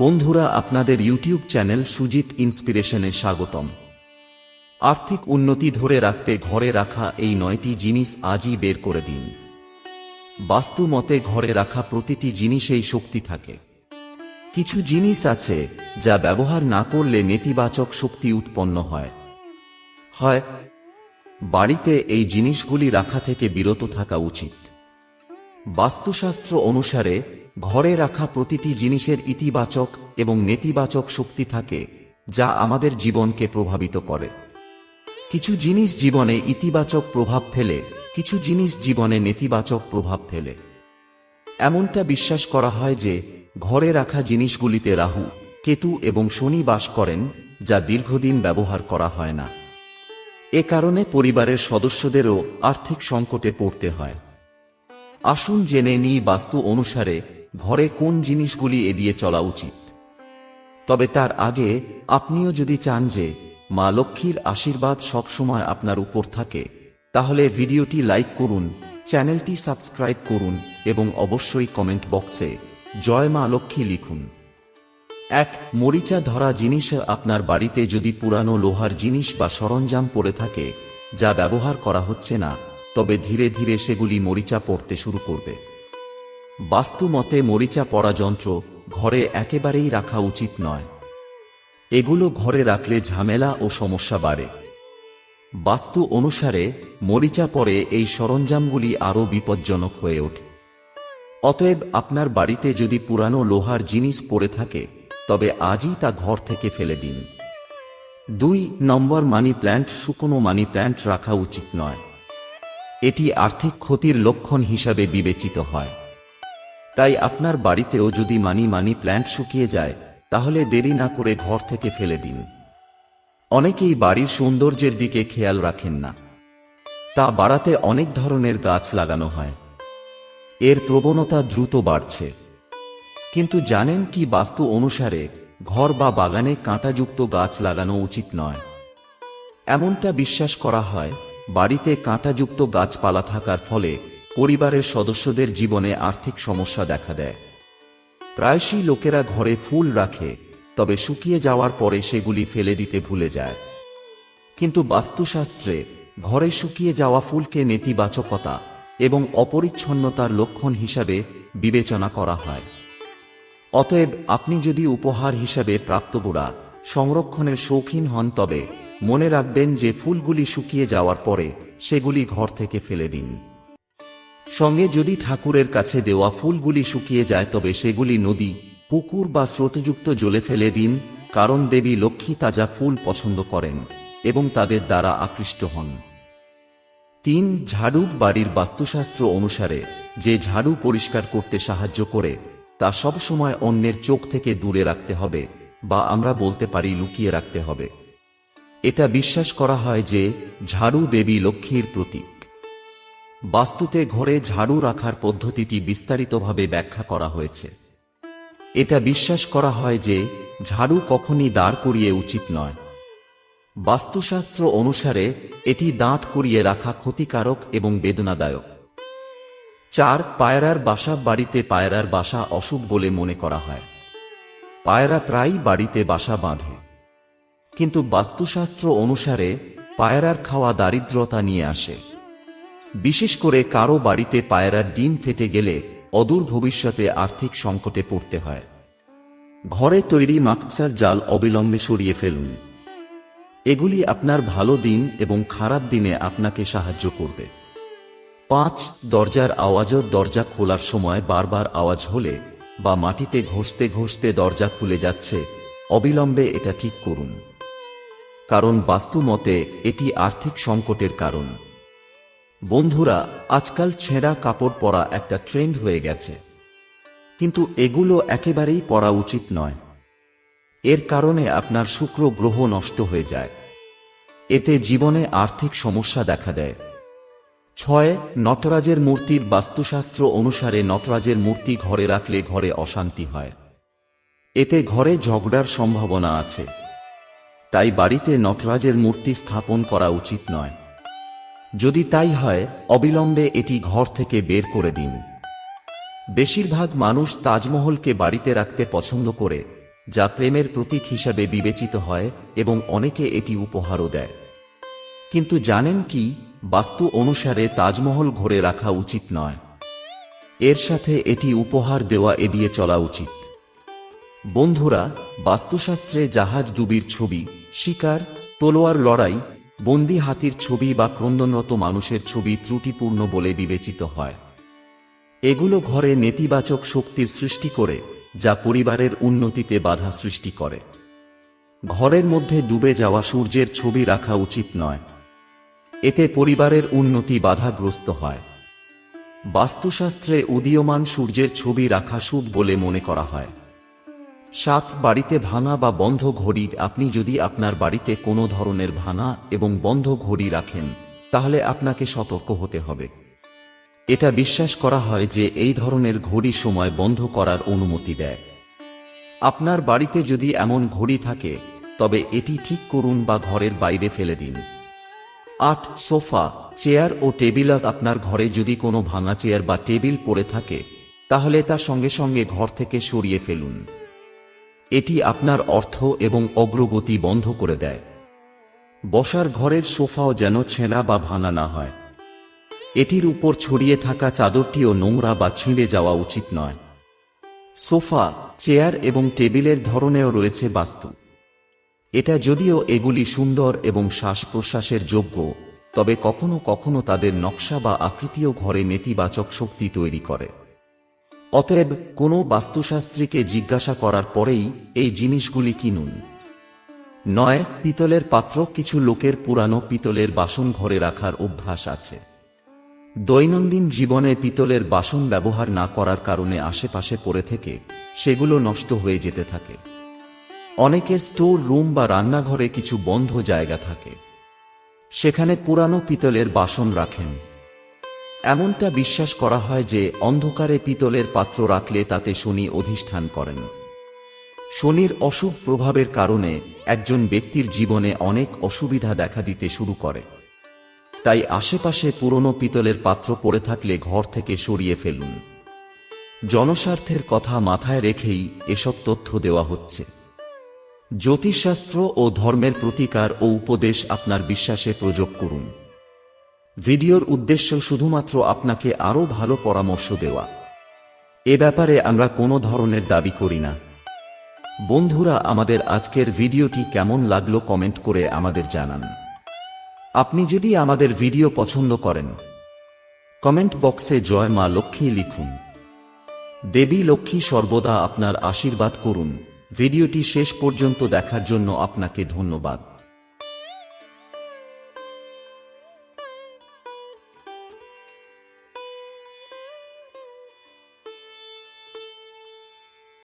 বন্ধুরা, আপনাদের YouTube channel Sujit ইন্সপিরেশনে স্বাগতম। আর্থিক উন্নতি ধরে রাখতে ঘরে রাখা এই নয়টি জিনিস আজই বের করে দিন। বাস্তু মতে ঘরে রাখা প্রতিটি জিনিসেই শক্তি থাকে। কিছু জিনিস আছে যা ব্যবহার না করলে নেতিবাচক শক্তি উৎপন্ন হয়। হয়, বাড়িতে এই জিনিসগুলি রাখা থেকে বিরত থাকা উচিত। বাস্তুশাস্ত্র অনুসারে, ঘরে রাখা প্রতিটি জিনিসের ইতিবাচক এবং নেতিবাচক শক্তি থাকে, যা আমাদের জীবনকে প্রভাবিত করে। কিছু জিনিস জীবনে ইতিবাচক প্রভাব ফেলে, কিছু জিনিস জীবনে নেতিবাচক প্রভাব ফেলে। এমনটা বিশ্বাস করা হয় যে, ঘরে রাখা জিনিসগুলিতে রাহু, কেতু এবং শনি বাস করেন, যা দীর্ঘদিন ব্যবহার করা হয় না। এ কারণে পরিবারের সদস্যদেরও আর্থিক সংকটে পড়তে হয়। আসুন জেনে নিই বাস্তু অনুসারে ঘরে কোন জিনিসগুলি এড়িয়ে চলা উচিত। তবে তার আগে আপনিও যদি চান যে মা লক্ষ্মীর আশীর্বাদ সবসময় আপনার উপর থাকে, তাহলে ভিডিওটি লাইক করুন, চ্যানেলটি সাবস্ক্রাইব করুন এবং অবশ্যই কমেন্ট বক্সে জয় মা লক্ষ্মী লিখুন। এক, মরিচা ধরা জিনিস আপনার বাড়িতে যদি পুরানো লোহার জিনিস বা সরঞ্জাম পড়ে থাকে, যা ব্যবহার করা হচ্ছে না তবে ধীরে ধীরে সেগুলি মরিচা পড়তে শুরু করবে। বাস্তু মতে মরিচা পড়া যন্ত্র ঘরে একেবারেই রাখা উচিত নয়। এগুলো ঘরে রাখলে ঝামেলা ও সমস্যা বাড়ে। বাস্তু অনুসারে মরিচা পরে এই সরঞ্জামগুলি আরও বিপজ্জনক হয়ে ওঠে। অতএব আপনার বাড়িতে যদি পুরানো লোহার জিনিস পড়ে থাকে, তবে আজই তা ঘর থেকে ফেলে দিন। দুই নম্বর মানি প্ল্যান্ট শুকনো মানি প্ল্যান্ট রাখা উচিত নয়। এটি আর্থিক ক্ষতির লক্ষণ হিসাবে বিবেচিত হয়। তাই আপনার বাড়িতেও যদি মানি মানি প্ল্যান্ট শুকিয়ে যায়, তাহলে দেরি না করে ঘর থেকে ফেলে দিন। অনেকেই বাড়ির সৌন্দর্যের দিকে খেয়াল রাখেন না। তা বাড়াতে অনেক ধরনের গাছ লাগানো হয়। এর প্রবণতা দ্রুত বাড়ছে। কিন্তু জানেন কি বাস্তু অনুসারে ঘর বা বাগানে কাঁটাযুক্ত গাছ লাগানো উচিত নয়। এমনটা বিশ্বাস করা হয় বাড়িতে কাঁটাযুক্ত গাছপালা থাকার ফলে পরিবারের সদস্যদের জীবনে আর্থিক সমস্যা দেখা দেয়। প্রায়শই লোকেরা ঘরে ফুল রাখে, তবে শুকিয়ে যাওয়ার পরে সেগুলি ফেলে দিতে ভুলে যায়। কিন্তু বাস্তুশাস্ত্রে ঘরে শুকিয়ে যাওয়া ফুলকে নেতিবাচকতা এবং অপরিচ্ছন্নতার লক্ষণ হিসাবে বিবেচনা করা হয়। অতএব আপনি যদি উপহার হিসাবে প্রাপ্তগুড়া সংরক্ষণের শৌখিন হন তবে মনে রাখবেন যে ফুলগুলি শুকিয়ে যাওয়ার পরে সেগুলি ঘর থেকে ফেলে দিন। সঙ্গে যদি ঠাকুরের কাছে দেওয়া ফুলগুলি শুকিয়ে যায়, তবে সেগুলি নদী, পুকুর বা স্রোতযুক্ত জলে ফেলে দিন, কারণ দেবী লক্ষ্মী তাজা ফুল পছন্দ করেন এবং তাদের দ্বারা আকৃষ্ট হন। তিন, ঝাড়ু বাড়ির বাস্তুশাস্ত্র অনুসারে যে ঝাড়ু পরিষ্কার করতে সাহায্য করে, তা সবসময় অন্যের চোখ থেকে দূরে রাখতে হবে বা আমরা বলতে পারি লুকিয়ে রাখতে হবে। এটা বিশ্বাস করা হয় যে ঝাড়ু দেবী লক্ষ্মীর প্রতীক। বাস্তুতে ঘরে ঝাড়ু রাখার পদ্ধতিটি বিস্তারিতভাবে ব্যাখ্যা করা হয়েছে। এটা বিশ্বাস করা হয় যে ঝাড়ু কখনই দাঁড় করিয়ে উচিত নয়। বাস্তুশাস্ত্র অনুসারে এটি দাঁত করিয়ে রাখা ক্ষতিকারক এবং বেদনাদায়ক। চার, পায়রার বাসা বাড়িতে পায়রার বাসা অশুভ বলে মনে করা হয়। পায়রা প্রায়ই বাড়িতে বাসা বাঁধে। কিন্তু বাস্তুশাস্ত্র অনুসারে পায়রার খাওয়া দারিদ্রতা নিয়ে আসে। বিশেষ করে কারও বাড়িতে পায়রার ডিম ফেটে গেলে অদূর ভবিষ্যতে আর্থিক সংকটে পড়তে হয়। ঘরে তৈরি মাকসার জাল অবিলম্বে সরিয়ে ফেলুন। এগুলি আপনার ভালো দিন এবং খারাপ দিনে আপনাকে সাহায্য করবে। পাঁচ, দরজার আওয়াজও দরজা খোলার সময় বারবার আওয়াজ হলে বা মাটিতে ঘষতে ঘষতে দরজা খুলে যাচ্ছে, অবিলম্বে এটা ঠিক করুন। কারণ বাস্তু মতে এটি আর্থিক সংকটের কারণ। বন্ধুরা, আজকাল ছেঁড়া কাপড় পরা একটা ট্রেন্ড হয়ে গেছে। কিন্তু এগুলো একেবারেই পরা উচিত নয়। এর কারণে আপনার শুক্র গ্রহ নষ্ট হয়ে যায়। এতে জীবনে আর্থিক সমস্যা দেখা দেয়। ছয়, নটরাজের মূর্তির বাস্তুশাস্ত্র অনুসারে নটরাজের মূর্তি ঘরে রাখলে ঘরে অশান্তি হয়। এতে ঘরে ঝগড়ার সম্ভাবনা আছে। তাই বাড়িতে নটরাজের মূর্তি স্থাপন করা উচিত নয়। যদি তাই হয়, অবিলম্বে এটি ঘর থেকে বের করে দিন। বেশিরভাগ মানুষ তাজমহলকে বাড়িতে রাখতে পছন্দ করে, যা প্রেমের প্রতীক হিসাবে বিবেচিত হয় এবং অনেকে এটি উপহারও দেয়। কিন্তু জানেন কি, বাস্তু অনুসারে তাজমহল ঘরে রাখা উচিত নয়। এর সাথে এটি উপহার দেওয়া এড়িয়ে চলা উচিত। বন্ধুরা, বাস্তুশাস্ত্রে জাহাজ ডুবির ছবি শিকার, তলোয়ার লড়াই, বন্দি হাতির ছবি বা ক্রন্দনরত মানুষের ছবি ত্রুটিপূর্ণ বলে বিবেচিত হয়। এগুলো ঘরে নেতিবাচক শক্তির সৃষ্টি করে, যা পরিবারের উন্নতিতে বাধা সৃষ্টি করে। ঘরের মধ্যে ডুবে যাওয়া সূর্যের ছবি রাখা উচিত নয়। এতে পরিবারের উন্নতি বাধাগ্রস্ত হয়। বাস্তুশাস্ত্রে উদীয়মান সূর্যের ছবি রাখা শুভ বলে মনে করা হয়। সাত বাড়িতে ভাঙা বা বন্ধ ঘড়ি আপনি যদি আপনার বাড়িতে কোনো ধরনের ভাঙা এবং বন্ধ ঘড়ি রাখেন, তাহলে আপনাকে সতর্ক হতে হবে। এটা বিশ্বাস করা হয় যে এই ধরনের ঘড়ি সময় বন্ধ করার অনুমতি দেয়। আপনার বাড়িতে যদি এমন ঘড়ি থাকে, তবে এটি ঠিক করুন বা ঘরের বাইরে ফেলে দিন। আট, সোফা, চেয়ার ও টেবিল আপনার ঘরে যদি কোনো ভাঙা চেয়ার বা টেবিল পড়ে থাকে, তাহলে তা সঙ্গে সঙ্গে ঘর থেকে সরিয়ে ফেলুন। এটি আপনার অর্থ এবং অগ্রগতি বন্ধ করে দেয়। বসার ঘরের সোফাও যেন ছেঁড়া বা ভাঙা না হয়। এটির উপর ছড়িয়ে থাকা চাদরটিও নোংরা বা ছিঁড়ে যাওয়া উচিত নয়। সোফা, চেয়ার এবং টেবিলের ধরনেও রয়েছে বাস্তু। এটা যদিও এগুলি সুন্দর এবং শ্বাস প্রশ্বাসের যোগ্য, তবে কখনো কখনো তাদের নকশা বা আকৃতিও ঘরে নেতিবাচক শক্তি তৈরি করে। অতএব কোনো বাস্তুশাস্ত্রীকে জিজ্ঞাসা করার পরেই এই জিনিসগুলি কিনুন। নয়, পিতলের পাত্র কিছু লোকের পুরানো পিতলের বাসন ঘরে রাখার অভ্যাস আছে। দৈনন্দিন জীবনে পিতলের বাসন ব্যবহার না করার কারণে আশেপাশে পড়ে থেকে সেগুলো নষ্ট হয়ে যেতে থাকে। অনেকের স্টোর রুম বা রান্নাঘরে কিছু বন্ধ জায়গা থাকে। সেখানে পুরানো পিতলের বাসন রাখেন। এমনটা বিশ্বাস করা হয় যে অন্ধকারে পিতলের পাত্র রাখলে তাতে শনি অধিষ্ঠান করেন। শনির অশুভ প্রভাবের কারণে একজন ব্যক্তির জীবনে অনেক অসুবিধা দেখা দিতে শুরু করে। তাই আশেপাশে পুরনো পিতলের পাত্র পড়ে থাকলে ঘর থেকে সরিয়ে ফেলুন। জনস্বার্থের কথা মাথায় রেখেই এসব তথ্য দেওয়া হচ্ছে। জ্যোতিষশাস্ত্র ও ধর্মের প্রতিকার ও উপদেশ আপনার বিশ্বাসে প্রযোগ করুন। ভিডিওর উদ্দেশ্য শুধুমাত্র আপনাকে আরও ভালো পরামর্শ দেওয়া। এ ব্যাপারে আমরা কোনো ধরনের দাবি করি না। বন্ধুরা, আমাদের আজকের ভিডিওটি কেমন লাগল কমেন্ট করে আমাদের জানান। আপনি যদি আমাদের ভিডিও পছন্দ করেন, কমেন্ট বক্সে জয় মা লক্ষ্মী লিখুন। দেবী লক্ষ্মী সর্বদা আপনার আশীর্বাদ করুন। ভিডিওটি শেষ পর্যন্ত দেখার জন্য আপনাকে ধন্যবাদ।